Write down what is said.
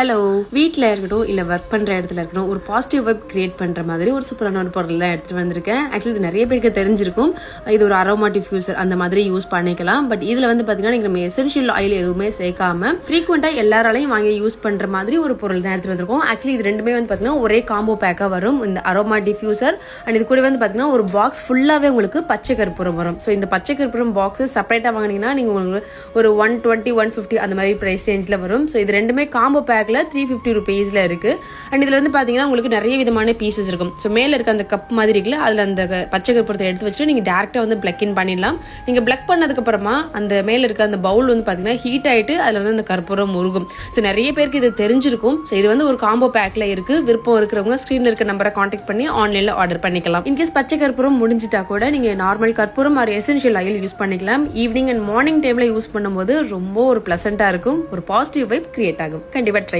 Hello வீட்டில் இருக்கட்டும் இல்லை ஒர்க் பண்ணுற இடத்துல இருக்கட்டும் ஒரு பாசிட்டிவ் வைப் கிரியேட் பண்ணுற மாதிரி ஒரு சூப்பரான ஒரு பொருள்லாம் எடுத்துகிட்டு வந்திருக்கேன். ஆக்சுவலி இது நிறைய பேருக்கு தெரிஞ்சிருக்கும். இது ஒரு அரோமா டிஃப்யூசர் அந்த மாதிரி யூஸ் பண்ணிக்கலாம். பட் இதில் வந்து பார்த்தீங்கன்னா நீங்கள் நம்ம எசென்ஷியல் ஆயில் எதுவுமே சேர்க்காம ஃப்ரீக்வெண்ட்டாக எல்லாராலையும் வாங்கி யூஸ் பண்ணுற மாதிரி ஒரு பொருள் தான் எடுத்துகிட்டு வந்திருக்கோம். ஆக்சுவலி இது ரெண்டுமே வந்து பார்த்தீங்கன்னா ஒரே காம்போ பேக்காக வரும். இந்த அரோமா டிஃப்யூசர் அண்ட் இது கூட வந்து பார்த்தீங்கன்னா ஒரு பாக்ஸ் ஃபுல்லாகவே உங்களுக்கு பச்சை கற்பூரம் வரும். ஸோ இந்த பச்சை கற்பூரம் பாக்ஸ் செப்பரேட்டாக வாங்கினீங்கன்னா நீங்கள் உங்களுக்கு ஒரு ஒன் டுவெண்ட்டி ஒன் ஃபிஃப்டி அந்த மாதிரி ப்ரைஸ் ரேஞ்சில் வரும். ஸோ இது ரெண்டுமே காம்போ பேக் பேக்கில் த்ரீ ஃபிஃப்டி ருபீஸில் இருக்குது அண்ட் இதில் வந்து பார்த்தீங்கன்னா உங்களுக்கு நிறைய விதமான பீசஸ் இருக்கும். ஸோ மேலே இருக்க அந்த கப் மாதிரி இருக்குல்ல அதில் அந்த பச்சை கற்பூரத்தை எடுத்து வச்சுட்டு நீங்கள் டேரெக்டாக வந்து பிளக் இன் பண்ணிடலாம். நீங்கள் பிளக் பண்ணதுக்கப்புறமா அந்த மேலே இருக்க அந்த பவுல் வந்து பார்த்தீங்கன்னா ஹீட் ஆகிட்டு அதில் வந்து அந்த கற்பூரம் உருகும் ஸோ நிறைய பேருக்கு இது தெரிஞ்சிருக்கும். ஸோ இது வந்து ஒரு காம்போ பேக்கில் இருக்குது விருப்பம் இருக்கிறவங்க ஸ்க்ரீனில் இருக்க நம்பரை காண்டாக்ட் பண்ணி ஆன்லைனில் ஆர்டர் பண்ணிக்கலாம். இன்கேஸ் பச்சை கற்பூரம் முடிஞ்சிட்டா கூட நீங்கள் நார்மல் கற்பூரம் ஆர் எசென்ஷியல் ஆயில் யூஸ் பண்ணிக்கலாம். ஈவினிங் அண்ட் மார்னிங் டைமில் யூஸ் பண்ணும்போது ரொம்ப ஒரு ப்ளசண்ட்டாக இருக்கும். ஒரு பாசிட்டிவ் வைப் கிரியேட் ஆகும். கண்டிப்பாக ட்ரை